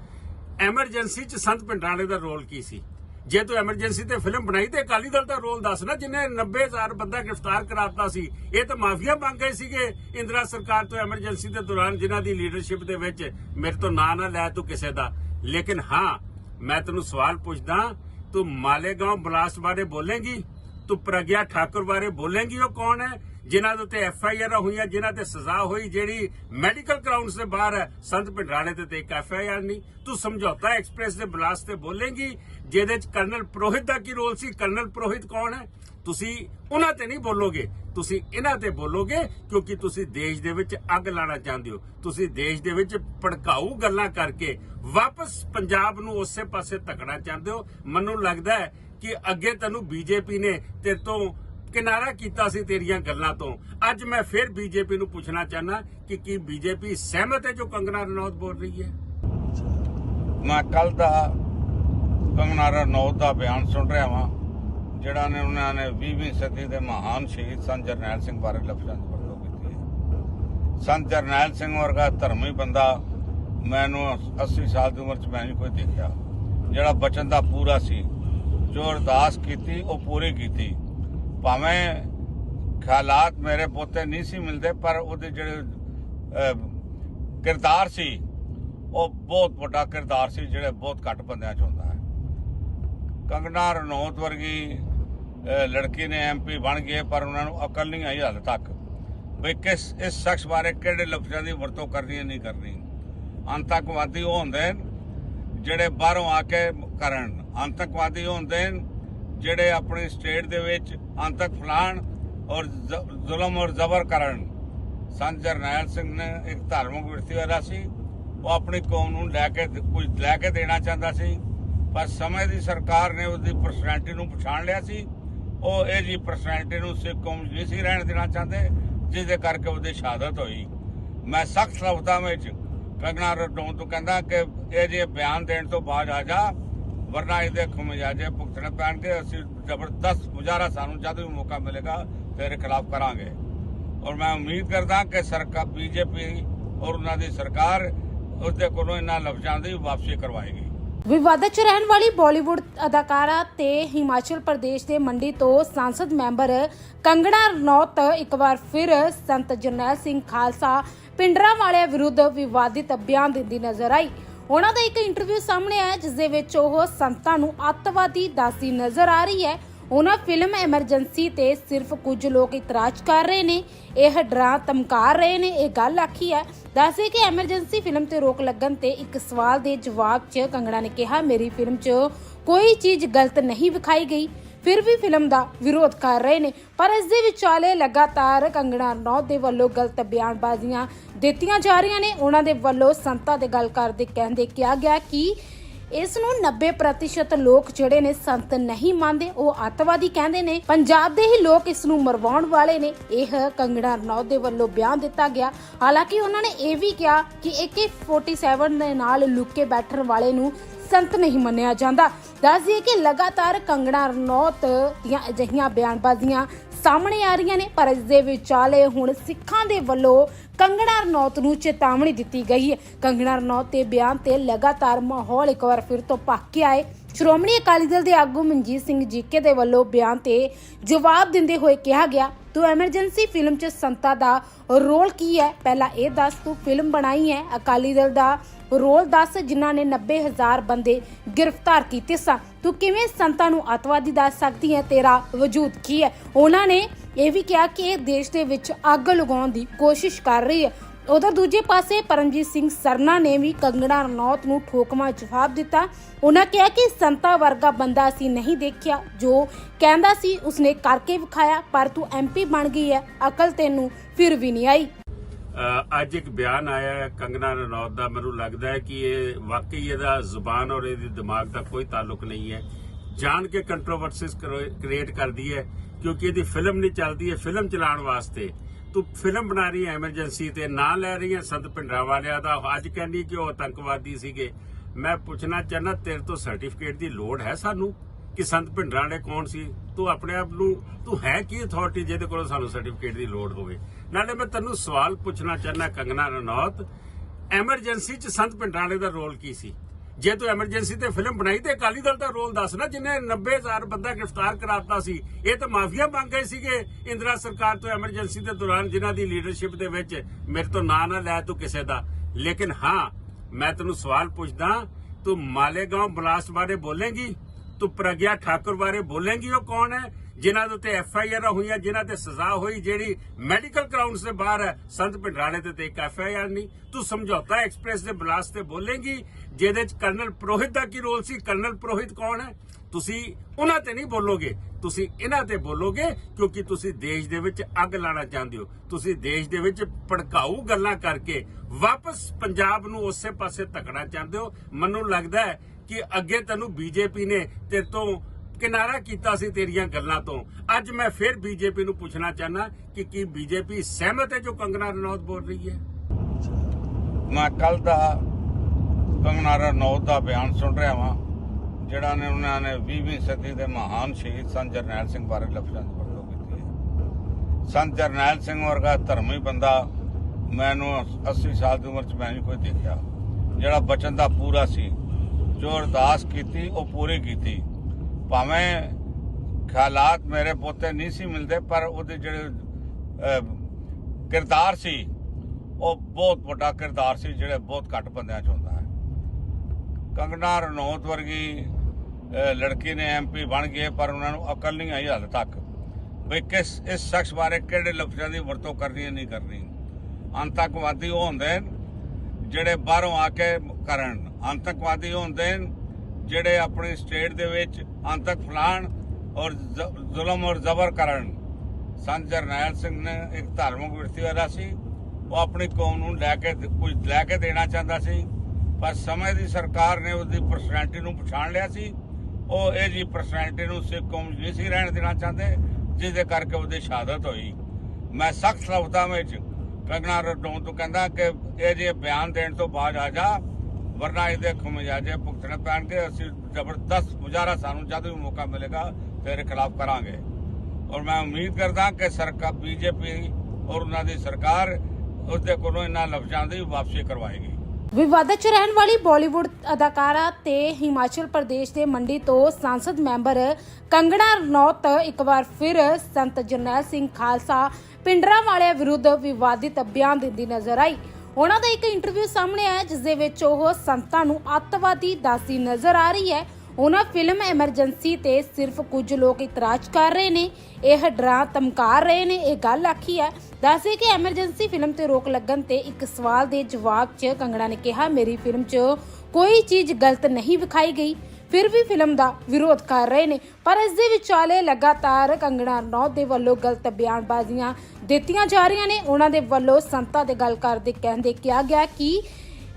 ਐਮਰਜੈਂਸੀ ਚ ਸੰਤ ਭਿੰਡਰਾਂ ਵਾਲੇ ਦਾ ਰੋਲ ਕੀ ਸੀ? ਜੇ ਤੂੰ ਐਮਰਜੈਂਸੀ ਤੇ ਫਿਲਮ ਬਣਾਈ ਤੇ ਅਕਾਲੀ ਦਲ ਦਾ ਰੋਲ ਦੱਸ ਨਾ, ਜਿਨੇ 90000 ਬੰਦਾ ਗ੍ਰਿਫਤਾਰ ਕਰਾਤਾ ਸੀ, ਇਹ ਤਾਂ ਮਾਫੀਆ ਬਣ ਗਏ ਸੀਗੇ। ਇੰਦਰਾ ਸਰਕਾਰ ਤੋਂ ਐਮਰਜੈਂਸੀ ਦੇ ਦੌਰਾਨ ਜਿਨ੍ਹਾਂ ਦੀ ਲੀਡਰਸ਼ਿਪ ਦੇ ਵਿੱਚ ਮੇਰੇ ਤੋਂ ਨਾਂ ਨਾ ਲੈ ਤੂੰ ਕਿਸੇ ਦਾ। ਲੇਕਿਨ ਹਾਂ, ਮੈਂ ਤੈਨੂੰ ਸਵਾਲ ਪੁੱਛਦਾ, ਤੂੰ ਮਾਲੇਗਾਂਵ ਬਲਾਸਟ ਬਾਰੇ ਬੋਲੇਗੀ? ਤੂੰ ਪ੍ਰਗਿਆ ਠਾਕੁਰ ਬਾਰੇ ਬੋਲੇਗੀ? ਉਹ ਕੌਣ ਹੈ? ਜਿਨ੍ਹਾਂ ਦੇ ਉੱਤੇ ਐਫ ਆਈ ਆਰ ਹੋਈਆਂ, ਜਿਨ੍ਹਾਂ ਤੇ ਸਜ਼ਾ ਹੋਈ, ਜਿਹੜੀ ਮੈਡੀਕਲ ਗਰਾਊਂਡਸ ਦੇ ਬਾਹਰ ਹੈ। ਸੰਤ ਭਿੰਡਰਾਣੇ ਤੇ ਤੇ ਇੱਕ ਐਫ ਆਈ ਆਰ ਨਹੀਂ। ਤੂੰ ਸਮਝੌਤਾ ਐਕਸਪ੍ਰੈਸ ਦੇ ਬਲਾਸਟ ਤੇ ਬੋਲੇਗੀ? ਜਿਹਦੇ ਚ ਕਰਨਲ ਪ੍ਰੋਹਿਤ ਦਾ ਕੀ ਰੋਲ ਸੀ? ਕਰਨਲ ਪ੍ਰੋਹਿਤ ਕੌਣ ਹੈ? ਤੁਸੀਂ ਉਹਨਾਂ ਤੇ ਨਹੀਂ ਬੋਲੋਗੇ। ਤੁਸੀਂ ਇਹਨਾਂ ਤੇ ਬੋਲੋਗੇ ਕਿਉਂਕਿ ਤੁਸੀਂ ਦੇਸ਼ ਦੇ ਵਿੱਚ ਅੱਗ ਲਾਣਾ ਚਾਹੁੰਦੇ ਹੋ। ਤੁਸੀਂ ਦੇਸ਼ ਦੇ ਵਿੱਚ ਭੜਕਾਊ ਗੱਲਾਂ ਕਰਕੇ ਵਾਪਸ ਪੰਜਾਬ ਨੂੰ ਉਸੇ ਪਾਸੇ ਧੱਕਣਾ ਚਾਹੁੰਦੇ ਹੋ। ਮੈਨੂੰ ਲੱਗਦਾ ਹੈ ਕਿ ਅੱਗੇ ਤੈਨੂੰ ਬੀਜੇਪੀ ਨੇ ਤੇਰੇ ਤੋਂ ਕਿਨਾਰਾ ਕੀਤਾ ਸੀ ਤੇਰੀਆਂ ਗੱਲਾਂ ਤੋਂ। ਅੱਜ ਮੈਂ ਫਿਰ ਬੀਜੇਪੀ ਨੂੰ ਪੁੱਛਣਾ ਚਾਹਨਾ ਕਿ ਕੀ ਬੀਜੇਪੀ ਸਹਿਮਤ ਹੈ ਜੋ ਕੰਗਨਾ ਰਣੌਤ ਬੋਲ ਰਹੀ ਹੈ? ਮੈਂ ਕੱਲ ਦਾ ਕੰਗਨਾਰਾ ਰਣੌਤ ਦਾ ਬਿਆਨ ਸੁਣ ਰਿਹਾ ਵਾਂ, ਜਿਹੜਾ ਨੇ ਉਹਨਾਂ ਨੇ 20ਵੀਂ ਸਦੀ ਦੇ ਮਹਾਨ ਸ਼ਹੀਦ ਸੰਤ ਜਰਨੈਲ ਸਿੰਘ ਬਾਰੇ ਲਫ਼ਜ਼ਾਂ ਦੀ ਵਰਤੋਂ ਕੀਤੀ ਹੈ। ਸੰਤ ਜਰਨੈਲ ਸਿੰਘ ਵਰਗਾ ਧਰਮੀ ਬੰਦਾ ਮੈਨੂੰ 80 ਸਾਲ ਦੀ ਉਮਰ 'ਚ ਮੈਂ ਨਹੀਂ ਕੋਈ ਦੇਖਿਆ। ਜਿਹੜਾ ਬਚਨ ਦਾ ਪੂਰਾ ਸੀ, ਜੋ ਅਰਦਾਸ ਕੀਤੀ, ਉਹ ਪੂਰੀ ਕੀਤੀ। ਭਾਵੇਂ ਖਿਆਲਾਤ ਮੇਰੇ ਪੋਤੇ ਨਹੀਂ ਸੀ ਮਿਲਦੇ, ਪਰ ਉਹਦੇ ਜਿਹੜੇ ਕਿਰਦਾਰ ਸੀ, ਉਹ ਬਹੁਤ ਵੱਡਾ ਕਿਰਦਾਰ ਸੀ, ਜਿਹੜੇ ਬਹੁਤ ਘੱਟ ਬੰਦਿਆਂ 'ਚ ਹੁੰਦਾ ਹੈ। ਕੰਗਨਾ ਰਣੌਤ ਵਰਗੀ ਲੜਕੀ ਨੇ ਐਮਪੀ ਬਣ ਗਏ, ਪਰ ਉਹਨਾਂ ਨੂੰ ਅਕਲ ਨਹੀਂ ਆਈ ਹਾਲੇ ਤੱਕ। ਵੀ ਕਿਸ, ਇਸ ਸ਼ਖਸ ਬਾਰੇ ਕਿਹੜੇ ਲਫ਼ਜ਼ਾਂ ਦੀ ਵਰਤੋਂ ਕਰਨੀ ਹੈ, ਨਹੀਂ ਕਰਨੀ। ਅੰਤਕਵਾਦੀ ਉਹ ਹੁੰਦੇ ਨੇ ਜਿਹੜੇ ਬਾਹਰੋਂ ਆ ਕੇ ਕਰਨ। ਅੰਤਕਵਾਦੀ ਉਹ ਹੁੰਦੇ ਨੇ ਜਿਹੜੇ ਆਪਣੀ ਸਟੇਟ ਦੇ ਵਿੱਚ ਅੰਤਕ ਫਲਾਣ ਔਰ ਜ਼ੁਲਮ ਔਰ ਜ਼ਬਰ ਕਰਨ। ਸੰਤ ਜਰਨੈਲ ਸਿੰਘ ਨੇ ਇੱਕ ਧਾਰਮਿਕ ਵਿਰਤੀ ਵਾਲਾ ਸੀ। ਉਹ ਆਪਣੀ ਕੌਮ ਨੂੰ ਲੈ ਕੇ, ਕੁਝ ਲੈ ਕੇ ਦੇਣਾ ਚਾਹੁੰਦਾ ਸੀ। ਪਰ ਸਮੇਂ ਦੀ ਸਰਕਾਰ ਨੇ ਉਹਦੀ ਪਰਸਨੈਲਿਟੀ ਨੂੰ ਪਛਾਣ ਲਿਆ ਸੀ। ਉਹ ਇਹ ਜੀ ਪਰਸਨੈਲਿਟੀ ਨੂੰ ਸਿੱਖ ਕੌਮ 'ਚ ਨਹੀਂ ਸੀ ਰਹਿਣ ਦੇਣਾ ਚਾਹੁੰਦੇ, ਜਿਹਦੇ ਕਰਕੇ ਉਹਦੀ ਸ਼ਹਾਦਤ ਹੋਈ। ਮੈਂ ਸਖਤ ਲਫ਼ਜ਼ਾਂ ਵਿੱਚ ਕੰਗਨਾ ਰਣੌਤ ਤੋਂ ਕਹਿੰਦਾ ਕਿ ਇਹ ਜੇ ਬਿਆਨ ਦੇਣ ਤੋਂ ਬਾਅਦ ਆ ਜਾ, ਵਰਨਾ ਇਸ ਦੇ ਖਮਿਆਜੇ ਭੁਗਤਣੇ ਪੈਣਗੇ। ਅਸੀਂ ਜ਼ਬਰਦਸਤ ਮੁਜ਼ਾਹਰਾ ਸਾਨੂੰ ਜਦ ਵੀ ਮੌਕਾ ਮਿਲੇਗਾ, ਤੇਰੇ ਖਿਲਾਫ ਕਰਾਂਗੇ। ਔਰ ਮੈਂ ਉਮੀਦ ਕਰਦਾ ਕਿ ਸਰਕਾਰ ਬੀਜੇਪੀ ਔਰ ਉਹਨਾਂ ਦੀ ਸਰਕਾਰ ਉਸਦੇ ਕੋਲੋਂ ਇਹਨਾਂ ਲਫ਼ਜ਼ਾਂ ਦੀ ਵਾਪਸੀ ਕਰਵਾਏਗੀ। ਵਿਵਾਦਤ ਚ ਰਹਿਣ ਵਾਲੀ ਬਾਲੀਵੁੱਡ ਅਦਾਕਾਰਾ ਤੇ ਹਿਮਾਚਲ ਪ੍ਰਦੇਸ਼ ਦੇ ਮੰਡੀ ਤੋਂ ਸੰਸਦ ਮੈਂਬਰ ਕੰਗਣਾ ਰਣੌਤ ਇੱਕ ਵਾਰ ਫਿਰ ਸੰਤ ਜਰਨੈਲ ਸਿੰਘ ਖਾਲਸਾ ਪਿੰਡਰਾ ਵਾਲਿਆਂ ਵਿਰੁੱਧ ਵਿਵਾਦਿਤ ਬਿਆਨ ਦਿੰਦੀ ਨਜ਼ਰ ਆਈ। ਉਹਨਾਂ ਦਾ ਇੱਕ ਇੰਟਰਵਿਊ ਸਾਹਮਣੇ ਆਇਆ, ਜਿਸ ਦੇ ਵਿੱਚ ਉਹ ਸੰਤਾਂ ਨੂੰ ਅੱਤਵਾਦੀ ਦੱਸਦੀ ਨਜ਼ਰ ਆ ਰਹੀ ਹੈ। ਉਹਨਾਂ ਫਿਲਮ ਐਮਰਜੈਂਸੀ ਤੇ ਸਿਰਫ ਕੁਝ ਲੋਕ ਇਤਰਾਜ਼ ਕਰ ਰਹੇ ਨੇ, ਇਹ ਡਰਾ ਧਮਕਾ ਰਹੇ ਨੇ, ਇਹ ਗੱਲ ਆਖੀ ਹੈ। ਦੱਸੇ ਕਿ ਐਮਰਜੈਂਸੀ ਫਿਲਮ ਤੇ ਰੋਕ ਲੱਗਣ ਤੇ ਇੱਕ ਸਵਾਲ ਦੇ ਜਵਾਬ 'ਚ ਕੰਗਣਾ ਨੇ ਕਿਹਾ, ਮੇਰੀ ਫਿਲਮ 'ਚ ਕੋਈ ਚੀਜ਼ ਗਲਤ ਨਹੀਂ ਵਿਖਾਈ ਗਈ। ਫਿਰ ਵੀ ਫਿਲਮ ਦਾ ਵਿਰੋਧ ਕਰ ਰਹੇ ਨੇ, ਪਰ ਇਸ ਦੇ ਵਿਚਾਲੇ ਲਗਾਤਾਰ ਕੰਗਣਾ ਰਣੌਤ ਦੇ ਵੱਲੋਂ ਗਲਤ ਬਿਆਨਬਾਜ਼ੀਆਂ ਦਿੱਤੀਆਂ ਜਾ ਰਹੀਆਂ ਨੇ। ਉਹਨਾਂ ਦੇ ਵੱਲੋਂ ਸੰਤਾਂ ਤੇ ਗੱਲ ਕਰਦੇ ਕਹਿੰਦੇ ਕਿਹਾ ਗਿਆ ਕਿ ਇਸ ਨੂੰ 90% ਲੋਕ ਜਿਹੜੇ ਨੇ ਸੰਤ ਨਹੀਂ ਮੰਨਦੇ, ਉਹ ਅੱਤਵਾਦੀ ਕਹਿੰਦੇ ਨੇ। ਪੰਜਾਬ ਦੇ ਹੀ ਲੋਕ ਇਸ ਨੂੰ ਮਰਵਾਉਣ ਵਾਲੇ ਨੇ। ਇਹ ਕੰਗੜਾ ਰਣੌਤ ਦੇ ਵੱਲੋਂ ਬਿਆਨ ਦਿੱਤਾ ਗਿਆ। ਹਾਲਾਂਕਿ ਉਹਨਾਂ ਨੇ ਇਹ ਵੀ ਕਿਹਾ ਕਿ AK47 ਦੇ ਨਾਲ ਲੁੱਕ ਕੇ ਬੈਠਣ ਵਾਲੇ ਨੂੰ ਸੰਤ ਨਹੀਂ ਮੰਨਿਆ ਜਾਂਦਾ। ਦੱਸ ਦਈਏ ਕਿ ਲਗਾਤਾਰ ਕੰਗਣਾ ਰਣੌਤ ਦੀਆਂ ਅਜਿਹੀਆਂ ਬਿਆਨਬਾਜ਼ੀਆਂ ਸਾਹਮਣੇ ਆ ਰਹੀਆਂ ਨੇ, ਪਰ ਇਸ ਦੇ ਵਿਚਾਲੇ ਹੁਣ ਸਿੱਖਾਂ ਦੇ ਵੱਲੋਂ ਕੰਗਣਾ ਰਣੌਤ ਨੂੰ ਚੇਤਾਵਨੀ ਦਿੱਤੀ ਗਈ ਹੈ। ਕੰਗਣਾ ਰਣੌਤ ਦੇ ਬਿਆਨ ਤੇ ਲਗਾਤਾਰ ਮਾਹੌਲ ਇੱਕ ਵਾਰ ਫਿਰ ਤੋਂ ਭੱਕ ਕੇ ਆਏ। ਸ਼੍ਰੋਮਣੀ ਅਕਾਲੀ ਦਲ ਦੇ ਆਗੂ ਮਨਜੀਤ ਸਿੰਘ ਜੀਕੇ ਦੇ ਵੱਲੋਂ ਬਿਆਨ ਤੇ ਜਵਾਬ ਦਿੰਦੇ ਹੋਏ ਕਿਹਾ ਗਿਆ ਤੂੰ ਐਮਰਜੈਂਸੀ ਫਿਲਮ 'ਚ ਸੰਤਾ ਦਾ ਰੋਲ ਕੀ ਹੈ? ਪਹਿਲਾਂ ਇਹ ਦੱਸ, ਤੂੰ ਫਿਲਮ ਬਣਾਈ ਹੈ? ਅਕਾਲੀ ਦਲ ਦਾ ਰੋਲ ਦੱਸ, ਜਿਨ੍ਹਾਂ ਨੇ 90000 ਬੰਦੇ ਗ੍ਰਿਫਤਾਰ ਕੀਤੇ ਸਨ। ਤੂੰ ਕਿਵੇਂ ਸੰਤਾਂ ਨੂੰ ਅੱਤਵਾਦੀ ਦੱਸ ਸਕਦੀ ਹੈ? ਤੇਰਾ ਵਜੂਦ ਕੀ ਹੈ? ਉਹਨਾਂ ਨੇ ਇਹ ਵੀ ਕਿਹਾ ਕਿ ਇਹ ਦੇਸ਼ ਦੇ ਵਿੱਚ ਅੱਗ ਲਗਾਉਣ ਦੀ ਕੋਸ਼ਿਸ਼ ਕਰ ਰਹੀ ਹੈ। ਉਧਰ ਦੂਜੇ ਪਾਸੇ ਪਰਮਜੀਤ ਸਿੰਘ ਸਰਨਾ ਨੇ ਵੀ ਕੰਗਣਾ ਰਣੌਤ ਨੂੰ ਠੋਕਮਾ ਜਵਾਬ ਦਿੱਤਾ। ਉਹਨਾਂ ਕਿਹਾ ਕਿ ਸੰਤਾ ਵਰਗਾ ਬੰਦਾ ਅਸੀਂ ਨਹੀਂ ਦੇਖਿਆ। ਜੋ ਕਹਿੰਦਾ ਸੀ, ਉਸਨੇ ਕਰਕੇ ਵਿਖਾਇਆ, ਪਰ ਤੂੰ ਐਮਪੀ ਬਣ ਗਈ ਹੈ ਅਕਲ ਤੈਨੂੰ ਫਿਰ ਵੀ ਨਹੀਂ ਆਈ। ਅੱਜ ਇੱਕ ਬਿਆਨ ਆਇਆ ਹੈ ਕੰਗਨਾ ਰਣੌਤ ਦਾ। ਮੈਨੂੰ ਲੱਗਦਾ ਹੈ ਕਿ ਇਹ ਵਾਕਈ ਇਹਦਾ ਜ਼ੁਬਾਨ ਔਰ ਇਹਦੇ ਦਿਮਾਗ ਦਾ ਕੋਈ ਤਾਲੁਕ ਨਹੀਂ ਹੈ। ਜਾਣ ਕੇ ਕੰਟਰੋਵਰਸੀਜ਼ ਕ੍ਰੀਏਟ ਕਰਦੀ ਹੈ, ਕਿਉਂਕਿ ਇਹਦੀ ਫਿਲਮ ਨਹੀਂ ਚੱਲਦੀ ਹੈ। ਫਿਲਮ ਚਲਾਉਣ ਵਾਸਤੇ ਤੂੰ ਫਿਲਮ ਬਣਾ ਰਹੀ ਹੈ ਐਮਰਜੈਂਸੀ ਤੇ, ਨਾਂ ਲੈ ਰਹੀ ਹੈ ਸੰਤ ਭਿੰਡਰਾ ਵਾਲਿਆਂ ਦਾ। ਅੱਜ ਕਹਿੰਦੀ ਕਿ ਉਹ ਆਤੰਕਵਾਦੀ ਸੀਗੇ। ਮੈਂ ਪੁੱਛਣਾ ਚਾਹਨਾ ਤੇਰੇ ਤੋਂ ਸਰਟੀਫਿਕੇਟ ਦੀ ਲੋੜ ਹੈ ਸਾਨੂੰ ਕਿ ਸੰਤ ਭਿੰਡਰਾ ਵਾਲੇ ਕੌਣ ਸੀ? ਤੂੰ ਆਪਣੇ ਆਪ ਨੂੰ, ਤੂੰ ਹੈ ਕੀ ਅਥਾਰਟੀ ਜਿਹਦੇ ਕੋਲੋਂ ਸਾਨੂੰ ਸਰਟੀਫਿਕੇਟ ਦੀ ਲੋੜ ਹੋਵੇ? ਨਾਲੇ ਮੈਂ ਤੈਨੂੰ ਸਵਾਲ ਪੁੱਛਣਾ ਚਾਹਨਾ ਕੰਗਨਾ ਰਣੌਤ, ਐਮਰਜੈਂਸੀ ਚ ਸੰਤ ਭਿੰਡਰਾ ਵਾਲੇ ਦਾ ਰੋਲ ਕੀ ਸੀ? ਜੇ ਤੂੰ ਐਮਰਜੈਂਸੀ ਤੇ ਫਿਲਮ ਬਣਾਈ ਤੇ ਅਕਾਲੀ ਦਲ ਦਾ ਰੋਲ ਦੱਸ ਨਾ, ਜਿਨੇ 90000 ਬੰਦਾ ਗ੍ਰਿਫਤਾਰ ਕਰਾਤਾ ਸੀ, ਇਹ ਤਾਂ ਮਾਫੀਆ ਮੰਗ ਗਏ ਸੀਗੇ। ਇੰਦਰਾ ਸਰਕਾਰ ਤੋਂ ਐਮਰਜੈਂਸੀ ਦੇ ਦੌਰਾਨ ਜਿਨ੍ਹਾਂ ਦੀ ਲੀਡਰਸ਼ਿਪ ਦੇ ਵਿੱਚ ਮੇਰੇ ਤੋਂ ਨਾਂ ਨਾ ਲੈ ਤੂੰ ਕਿਸੇ ਦਾ। ਲੇਕਿਨ ਹਾਂ, ਮੈਂ ਤੈਨੂੰ ਸਵਾਲ ਪੁੱਛਦਾ, ਤੂੰ ਮਾਲੇਗਾਂਵ ਬਲਾਸਟ ਬਾਰੇ ਬੋਲੇਂਗੀ? ਤੂੰ ਪ੍ਰਗਿਆ ਠਾਕੁਰ ਬਾਰੇ ਬੋਲੇਂਗੀ ਉਹ ਕੌਣ ਹੈ? ਜਿਨ੍ਹਾਂ ਦੇ ਉੱਤੇ ਐਫ ਆਈ ਆਰ ਹੋਈਆਂ, ਜਿਨ੍ਹਾਂ ਤੇ ਸਜ਼ਾ ਹੋਈ, ਜਿਹੜੀ ਮੈਡੀਕਲ ਗਰਾਊਂਡਸ ਦੇ ਬਾਹਰ ਹੈ, ਸੰਤ ਭਿੰਡਰਾਣੇ ਤੇ ਤੇ ਐਫ ਆਈ ਆਰ ਨਹੀਂ। ਤੂੰ ਸਮਝੌਤਾ ਐਕਸਪ੍ਰੈਸ ਦੇ ਬਲਾਸਟ ਤੇ ਬੋਲੇਂਗੀ, ਜਿਹਦੇ ਚ ਕਰਨਲ ਪ੍ਰੋਹਿਤ ਦਾ ਕੀ ਰੋਲ ਸੀ? ਕਰਨਲ ਪ੍ਰੋਹਿਤ ਕੌਣ ਹੈ? ਤੁਸੀਂ ਉਹਨਾਂ ਤੇ ਨਹੀਂ ਬੋਲੋਗੇ। ਤੁਸੀਂ ਇਹਨਾਂ ਤੇ ਬੋਲੋਗੇ, ਕਿਉਂਕਿ ਤੁਸੀਂ ਦੇਸ਼ ਦੇ ਵਿੱਚ ਅੱਗ ਲਾਣਾ ਚਾਹੁੰਦੇ ਹੋ। ਤੁਸੀਂ ਦੇਸ਼ ਦੇ ਵਿੱਚ ਭੜਕਾਊ ਗੱਲਾਂ ਕਰਕੇ ਵਾਪਸ ਪੰਜਾਬ ਨੂੰ ਉਸੇ ਪਾਸੇ ਧੱਕਣਾ ਚਾਹੁੰਦੇ ਹੋ। ਮੈਨੂੰ ਲੱਗਦਾ ਹੈ ਕਿ ਅੱਗੇ ਤੈਨੂੰ ਬੀਜੇਪੀ ਨੇ ਤੇ ਤੋਂ ਕਿਨਾਰਾ ਕੀਤਾ ਸੀ ਤੇਰੀਆਂ ਗੱਲਾਂ ਤੋਂ। ਅੱਜ ਮੈਂ ਫਿਰ ਬੀਜੇਪੀ ਨੂੰ ਪੁੱਛਣਾ ਚਾਹਨਾ ਕਿ ਕੀ ਬੀਜੇਪੀ ਸਹਿਮਤ ਹੈ ਜੋ ਕੰਗਨਾ ਰਣੌਤ ਬੋਲ ਰਹੀ ਹੈ? ਮੈਂ ਕੱਲ ਦਾ ਕੰਗਨਾ ਰਣੌਤ ਦਾ ਬਿਆਨ ਸੁਣ ਰਿਹਾ ਵਾਂ, ਜਿਹੜਾ ਨੇ ਉਹਨਾਂ ਨੇ 20ਵੀਂ ਸਦੀ ਦੇ ਮਹਾਨ ਸ਼ਹੀਦ ਸੰਤ ਜਰਨੈਲ ਸਿੰਘ ਬਾਰੇ ਲਫ਼ਜ਼ਾਂ ਦੀ ਵਰਤੋਂ ਕੀਤੀ ਹੈ। ਸੰਤ ਜਰਨੈਲ ਸਿੰਘ ਵਰਗਾ ਧਰਮੀ ਬੰਦਾ ਮੈਨੂੰ 80 ਸਾਲ ਦੀ ਉਮਰ 'ਚ ਮੈਂ ਨਹੀਂ ਕੋਈ ਦੇਖਿਆ। ਜਿਹੜਾ ਬਚਨ ਦਾ ਪੂਰਾ ਸੀ, ਜੋ ਅਰਦਾਸ ਕੀਤੀ, ਉਹ ਪੂਰੀ ਕੀਤੀ। ਭਾਵੇਂ ਖਿਆਲਾਤ ਮੇਰੇ ਪੋਤੇ ਨਹੀਂ ਸੀ ਮਿਲਦੇ, ਪਰ ਉਹਦੇ ਜਿਹੜੇ ਕਿਰਦਾਰ ਸੀ, ਉਹ ਬਹੁਤ ਵੱਡਾ ਕਿਰਦਾਰ ਸੀ, ਜਿਹੜੇ ਬਹੁਤ ਘੱਟ ਬੰਦਿਆਂ 'ਚ ਹੁੰਦਾ ਹੈ। ਕੰਗਨਾ ਰਣੌਤ ਵਰਗੀ ਲੜਕੀ ਨੇ ਐਮਪੀ ਬਣ ਗਏ, ਪਰ ਉਹਨਾਂ ਨੂੰ ਅਕਲ ਨਹੀਂ ਆਈ ਹਾਲੇ ਤੱਕ। ਵੀ ਕਿਸ, ਇਸ ਸ਼ਖਸ ਬਾਰੇ ਕਿਹੜੇ ਲਫ਼ਜ਼ਾਂ ਦੀ ਵਰਤੋਂ ਕਰਨੀ ਹੈ, ਨਹੀਂ ਕਰਨੀ। ਅੰਤਕਵਾਦੀ ਉਹ ਹੁੰਦੇ ਨੇ ਜਿਹੜੇ ਬਾਹਰੋਂ ਆ ਕੇ ਕਰਨ। ਅੰਤਕਵਾਦੀ ਉਹ ਹੁੰਦੇ ਨੇ ਜਿਹੜੇ ਆਪਣੀ ਸਟੇਟ ਦੇ ਵਿੱਚ ਅੰਤਕ ਫਲਾਣ ਔਰ ਜ਼ੁਲਮ ਔਰ ਜ਼ਬਰ ਕਰਨ। ਸੰਤ ਜਰਨੈਲ ਸਿੰਘ ਨੇ ਇੱਕ ਧਾਰਮਿਕ ਵਿਰਤੀ ਵਾਲਾ ਸੀ। ਉਹ ਆਪਣੀ ਕੌਮ ਨੂੰ ਲੈ ਕੇ ਕੁਝ ਲੈ ਕੇ ਦੇਣਾ ਚਾਹੁੰਦਾ ਸੀ। ਪਰ ਸਮੇਂ ਦੀ ਸਰਕਾਰ ਨੇ ਉਹਦੀ ਪਰਸਨੈਲਿਟੀ ਨੂੰ ਪਛਾਣ ਲਿਆ ਸੀ। ਉਹ ਇਹ ਜੀ ਪਰਸਨੈਲਿਟੀ ਨੂੰ ਸਿੱਖ ਕੌਮ 'ਚ ਨਹੀਂ ਸੀ ਰਹਿਣ ਦੇਣਾ ਚਾਹੁੰਦੇ ਜਿਸ ਦੇ ਕਰਕੇ ਉਹਦੀ ਸ਼ਹਾਦਤ ਹੋਈ। ਮੈਂ ਸਖਤ ਲਫ਼ਜ਼ਾਂ ਵਿੱਚ ਕੰਗਨਾ ਰਣੌਤ ਤੋਂ ਕਹਿੰਦਾ ਕਿ ਇਹ ਜੇ ਬਿਆਨ ਦੇਣ ਤੋਂ ਬਾਅਦ ਆ ਜਾ ਵਰਨਾ ਇਹਦੇ ਖਮਿਆਜੇ ਭੁਗਤਣੇ ਪੈਣਗੇ। ਅਸੀਂ ਜ਼ਬਰਦਸਤ ਮੁਜ਼ਾਹਰਾ ਸਾਨੂੰ ਜਦ ਵੀ ਮੌਕਾ ਮਿਲੇਗਾ ਤੇਰੇ ਖਿਲਾਫ ਕਰਾਂਗੇ। ਔਰ ਮੈਂ ਉਮੀਦ ਕਰਦਾ ਕਿ ਸਰਕਾਰ ਬੀਜੇਪੀ ਔਰ ਉਹਨਾਂ ਦੀ ਸਰਕਾਰ ਉਸਦੇ ਕੋਲੋਂ ਇਹਨਾਂ ਲਫ਼ਜ਼ਾਂ ਦੀ ਵਾਪਸੀ ਕਰਵਾਏਗੀ। ਵਿਵਾਦਤ ਚ ਰਹਿਣ ਵਾਲੀ ਬਾਲੀਵੁੱਡ ਅਦਾਕਾਰਾ ਤੇ ਹਿਮਾਚਲ ਪ੍ਰਦੇਸ਼ ਦੇ ਮੰਡੀ ਤੋਂ ਸੰਸਦ ਮੈਂਬਰ ਕੰਗਣਾ ਰਣੌਤ ਇੱਕ ਵਾਰ ਫਿਰ ਸੰਤ ਜਰਨੈਲ ਸਿੰਘ ਖਾਲਸਾ ਪਿੰਡਰਾਂ ਵਾਲਿਆਂ ਵਿਰੁੱਧ ਵਿਵਾਦਿਤ ਬਿਆਨ ਦਿੰਦੀ ਨਜ਼ਰ ਆਈ। ਉਹਨਾਂ ਦਾ ਇੱਕ ਇੰਟਰਵਿਊ ਸਾਹਮਣੇ ਆਇਆ, ਜਿਸ ਦੇ ਵਿੱਚ ਉਹ ਸੰਤਾਂ ਨੂੰ ਅੱਤਵਾਦੀ ਦੱਸਦੀ ਨਜ਼ਰ ਆ ਰਹੀ ਹੈ। ਉਹਨਾਂ ਫਿਲਮ ਐਮਰਜੈਂਸੀ ਤੇ ਸਿਰਫ ਕੁਝ ਲੋਕ ਇਤਰਾਜ਼ ਕਰ ਰਹੇ ਨੇ। ਇਹ ਡਰਾ ਧਮਕਾ ਰਹੇ ਨੇ, ਇਹ ਗੱਲ ਆਖੀ ਹੈ। ਦੱਸੇ ਕਿ ਐਮਰਜੈਂਸੀ ਫਿਲਮ ਤੇ ਰੋਕ ਲੱਗਣ ਤੇ ਇੱਕ ਸਵਾਲ ਦੇ ਜਵਾਬ 'ਚ ਕੰਗਣਾ ਨੇ ਕਿਹਾ, ਮੇਰੀ ਫਿਲਮ 'ਚ ਕੋਈ ਚੀਜ਼ ਗਲਤ ਨਹੀਂ ਵਿਖਾਈ ਗਈ। ਫਿਰ ਵੀ ਫਿਲਮ ਦਾ ਵਿਰੋਧ ਕਰ ਰਹੇ ਨੇ। ਪਰ ਇਸ ਦੇ ਵਿਚਾਲੇ ਲਗਾਤਾਰ ਕੰਗਣਾ ਰਣੌਤ ਦੇ ਵੱਲੋਂ ਗਲਤ ਬਿਆਨਬਾਜ਼ੀਆਂ ਦਿੱਤੀਆਂ ਜਾ ਰਹੀਆਂ ਨੇ। ਉਹਨਾਂ ਦੇ ਵੱਲੋਂ ਸੰਤਾਂ ਦੇ ਗੱਲ ਕਰਦੇ ਕਹਿੰਦੇ ਕਿਹਾ ਗਿਆ ਕਿ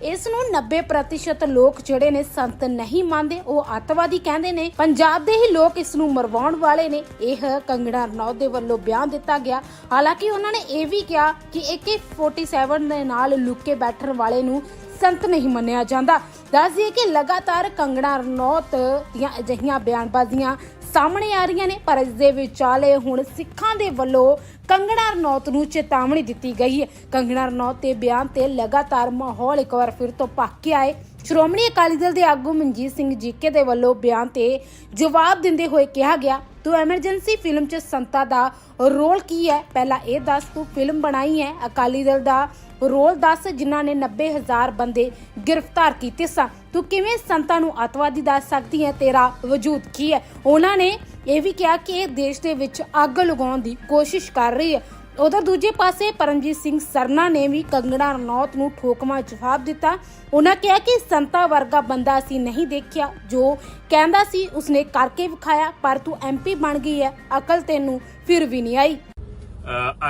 ਇਸ ਨੂੰ 90% ਲੋਕ ਜਿਹੜੇ ਨੇ ਸੰਤ ਨਹੀਂ ਮੰਨਦੇ, ਉਹ ਅੱਤਵਾਦੀ ਕਹਿੰਦੇ ਨੇ। ਪੰਜਾਬ ਦੇ ਹੀ ਲੋਕ ਇਸ ਨੂੰ ਮਰਵਾਉਣ ਵਾਲੇ ਨੇ। ਇਹ ਕੰਗਣਾ ਰਣੌਤ ਦੇ ਵੱਲੋਂ ਬਿਆਨ ਦਿੱਤਾ ਗਿਆ। ਹਾਲਾਂਕਿ ਉਹਨਾਂ ਨੇ ਇਹ ਵੀ ਕਿਹਾ ਕਿ AK47 ਦੇ ਨਾਲ ਲੁੱਕੇ ਬੈਠਣ ਵਾਲੇ ਨੂੰ ਸੰਤ ਨਹੀਂ ਮੰਨਿਆ ਜਾਂਦਾ। ਦੱਸ ਦਈਏ ਕਿ ਲਗਾਤਾਰ ਕੰਗਣਾ ਰਣੌਤ ਦੀਆਂ ਅਜਿਹੀਆਂ ਬਿਆਨਬਾਜ਼ੀਆਂ ਸਾਹਮਣੇ ਆ ਰਹੀਆਂ ਨੇ, ਪਰ ਇਸ ਦੇ ਵਿਚਾਲੇ ਹੁਣ ਸਿੱਖਾਂ ਦੇ ਵੱਲੋਂ ਕੰਗਣਾ ਰਣੌਤ ਨੂੰ ਚੇਤਾਵਨੀ ਦਿੱਤੀ ਗਈ ਹੈ। ਕੰਗਣਾ ਰਣੌਤ ਦੇ ਬਿਆਨ ਤੇ ਲਗਾਤਾਰ ਮਾਹੌਲ ਇੱਕ ਵਾਰ ਫਿਰ ਤੋਂ ਭੱਕ ਕੇ ਆਏ। ਸ਼੍ਰੋਮਣੀ ਅਕਾਲੀ ਦਲ ਦੇ ਆਗੂ ਮਨਜੀਤ ਸਿੰਘ ਜੀਕੇ ਦੇ ਵੱਲੋਂ ਬਿਆਨ ਤੇ ਜਵਾਬ ਦਿੰਦੇ ਹੋਏ ਕਿਹਾ ਗਿਆ ਤੂੰ ਐਮਰਜੈਂਸੀ ਫਿਲਮ 'ਚ ਸੰਤਾ ਦਾ ਰੋਲ ਕੀ ਹੈ? ਪਹਿਲਾਂ ਇਹ ਦੱਸ, ਤੂੰ ਫਿਲਮ ਬਣਾਈ ਹੈ? ਅਕਾਲੀ ਦਲ ਦਾ ਰੋਲ ਦੱਸ, ਜਿਨ੍ਹਾਂ ਨੇ 90000 ਬੰਦੇ ਗ੍ਰਿਫਤਾਰ ਕੀਤੇ ਸਨ। ਤੂੰ ਕਿਵੇਂ ਸੰਤਾਂ ਨੂੰ ਅੱਤਵਾਦੀ ਦੱਸ ਸਕਦੀ ਹੈ? ਤੇਰਾ ਵਜੂਦ ਕੀ ਹੈ? ਉਹਨਾਂ ਨੇ ਇਹ ਵੀ ਕਿਹਾ ਕਿ ਇਹ ਦੇਸ਼ ਦੇ ਵਿੱਚ ਅੱਗ ਲਗਾਉਣ ਦੀ ਕੋਸ਼ਿਸ਼ ਕਰ ਰਹੀ ਹੈ। ਉਧਰ ਦੂਜੇ ਪਾਸੇ ਪਰਮਜੀਤ ਸਿੰਘ ਸਰਨਾ ਨੇ ਵੀ ਕੰਗਣਾ ਰਣੌਤ ਨੂੰ ਠੋਕਮਾ ਜਵਾਬ ਦਿੱਤਾ। ਉਹਨਾਂ ਕਿਹਾ ਕਿ ਸੰਤਾ ਵਰਗਾ ਬੰਦਾ ਅਸੀਂ ਨਹੀਂ ਦੇਖਿਆ। ਜੋ ਕਹਿੰਦਾ ਸੀ, ਉਸਨੇ ਕਰਕੇ ਵਿਖਾਇਆ, ਪਰ ਤੂੰ ਐਮਪੀ ਬਣ ਗਈ ਹੈ ਅਕਲ ਤੈਨੂੰ ਫਿਰ ਵੀ ਨਹੀਂ ਆਈ।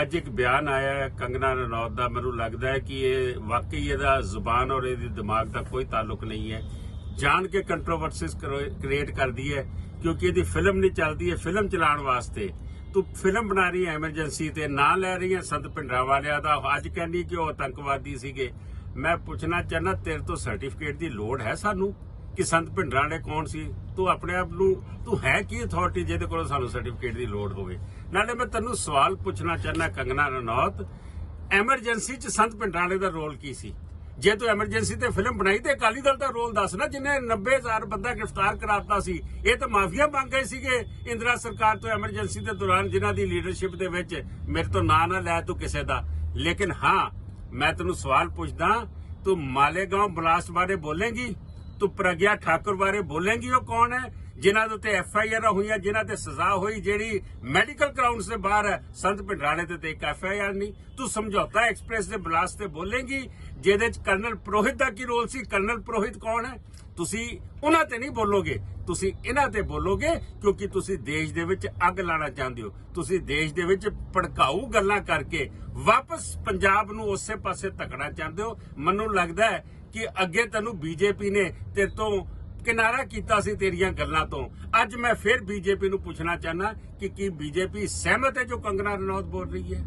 ਅੱਜ ਇੱਕ ਬਿਆਨ ਆਇਆ ਹੈ ਕੰਗਨਾ ਰਣੌਤ ਦਾ। ਮੈਨੂੰ ਲੱਗਦਾ ਹੈ ਕਿ ਇਹ ਵਾਕਈ ਇਹਦਾ ਜ਼ੁਬਾਨ ਔਰ ਇਹਦੇ ਦਿਮਾਗ ਦਾ ਕੋਈ ਤਾਲੁਕ ਨਹੀਂ ਹੈ। ਜਾਣ ਕੇ ਕੰਟਰੋਵਰਸੀਜ਼ ਕ੍ਰੀਏਟ ਕਰਦੀ ਹੈ, ਕਿਉਂਕਿ ਇਹਦੀ ਫਿਲਮ ਨਹੀਂ ਚੱਲਦੀ ਹੈ। ਫਿਲਮ ਚਲਾਉਣ ਵਾਸਤੇ ਤੂੰ ਫਿਲਮ ਬਣਾ ਰਹੀ ਹੈ ਐਮਰਜੈਂਸੀ ਤੇ, ਨਾਂ ਲੈ ਰਹੀ ਹੈ ਸੰਤ ਭਿੰਡਰਾ ਵਾਲਿਆਂ ਦਾ। ਅੱਜ ਕਹਿੰਦੀ ਕਿ ਉਹ ਆਤੰਕਵਾਦੀ ਸੀਗੇ। ਮੈਂ ਪੁੱਛਣਾ ਚਾਹਨਾ ਤੇਰੇ ਤੋਂ ਸਰਟੀਫਿਕੇਟ ਦੀ ਲੋੜ ਹੈ ਸਾਨੂੰ ਕਿ ਸੰਤ ਭਿੰਡਰਾ ਵਾਲੇ ਕੌਣ ਸੀ? ਤੂੰ ਆਪਣੇ ਆਪ ਨੂੰ, ਤੂੰ ਹੈ ਕੀ ਅਥਾਰਟੀ ਜਿਹਦੇ ਕੋਲੋਂ ਸਾਨੂੰ ਸਰਟੀਫਿਕੇਟ ਦੀ ਲੋੜ ਹੋਵੇ? ਨਾਲੇ ਮੈਂ ਤੈਨੂੰ ਸਵਾਲ ਪੁੱਛਣਾ ਚਾਹਨਾ ਕੰਗਨਾ ਰਣੌਤ, ਐਮਰਜੈਂਸੀ ਚ ਸੰਤ ਭਿੰਡਰਾਣੇ ਦਾ ਰੋਲ ਕੀ ਸੀ? ਜੇ ਤੂੰ ਐਮਰਜੈਂਸੀ ਤੇ ਫਿਲਮ ਬਣਾਈ ਤੇ ਅਕਾਲੀ ਦਲ ਦਾ ਰੋਲ ਦੱਸ ਨਾ, ਜਿਨੇ 90000 ਬੰਦਾ ਗ੍ਰਿਫਤਾਰ ਕਰਾਤਾ ਸੀ, ਇਹ ਤਾਂ ਮਾਫੀਆ ਮੰਗ ਗਏ ਸੀਗੇ। ਇੰਦਰਾ ਸਰਕਾਰ ਤੋਂ ਐਮਰਜੈਂਸੀ ਦੇ ਦੌਰਾਨ ਜਿਨ੍ਹਾਂ ਦੀ ਲੀਡਰਸ਼ਿਪ ਦੇ ਵਿੱਚ ਮੇਰੇ ਤੋਂ ਨਾਂ ਨਾ ਲੈ ਤੂੰ ਕਿਸੇ ਦਾ। ਲੇਕਿਨ ਹਾਂ, ਮੈਂ ਤੈਨੂੰ ਸਵਾਲ ਪੁੱਛਦਾ, ਤੂੰ ਮਾਲੇਗਾਂਵ ਬਲਾਸਟ ਬਾਰੇ ਬੋਲੇਂਗੀ? ਤੂੰ ਪ੍ਰਗਿਆ ਠਾਕੁਰ ਬਾਰੇ ਬੋਲੇਂਗੀ ਉਹ ਕੌਣ ਹੈ? ਜਿਨ੍ਹਾਂ ਦੇ ਉੱਤੇ ਐਫ ਆਈ ਆਰ ਹੋਈਆਂ ਜਿਨ੍ਹਾਂ ਤੇ ਸਜ਼ਾ ਹੋਈ, ਜਿਹੜੀ ਮੈਡੀਕਲ ਗਰਾਊਂਡਸ ਦੇ ਬਾਹਰ ਹੈ ਸੰਤ ਭਿੰਡਰਾਣੇ ਤੇ ਤੇ ਇੱਕ ਐਫ ਆਈ ਆਰ ਨਹੀਂ। ਤੂੰ ਸਮਝੌਤਾ ਐਕਸਪ੍ਰੈਸ ਦੇ ਬਲਾਸਟ ਤੇ ਬੋਲੇਂਗੀ, ਜਿਹਦੇ ਚ ਕਰਨਲ ਪ੍ਰੋਹਿਤ ਦਾ ਕੀ ਰੋਲ ਸੀ? ਕਰਨਲ ਪ੍ਰੋਹਿਤ ਕੌਣ ਹੈ? ਤੁਸੀਂ ਉਹਨਾਂ ਤੇ ਨਹੀਂ ਬੋਲੋਗੇ। ਤੁਸੀਂ ਇਹਨਾਂ ਤੇ ਬੋਲੋਗੇ ਕਿਉਂਕਿ ਤੁਸੀਂ ਦੇਸ਼ ਦੇ ਵਿੱਚ ਅੱਗ ਲਾਣਾ ਚਾਹੁੰਦੇ ਹੋ। ਤੁਸੀਂ ਦੇਸ਼ ਦੇ ਵਿੱਚ ਭੜਕਾਊ ਗੱਲਾਂ ਕਰਕੇ ਵਾਪਸ ਪੰਜਾਬ ਨੂੰ ਉਸੇ ਪਾਸੇ ਧੱਕਣਾ ਚਾਹੁੰਦੇ ਹੋ। ਮੈਨੂੰ ਲੱਗਦਾ ਹੈ ਕਿ ਅੱਗੇ ਤੈਨੂੰ ਬੀਜੇਪੀ ਨੇ ਤੇਰੇ ਤੋਂ ਕਿਨਾਰਾ ਕੀਤਾ ਸੀ ਤੇਰੀਆਂ ਗੱਲਾਂ ਤੋਂ। ਅੱਜ ਮੈਂ ਫਿਰ ਬੀਜੇਪੀ ਨੂੰ ਪੁੱਛਣਾ ਚਾਹਨਾ ਕਿ ਕੀ ਬੀਜੇਪੀ ਸਹਿਮਤ ਹੈ ਜੋ ਕੰਗਨਾ ਰਣੌਤ ਬੋਲ ਰਹੀ ਹੈ?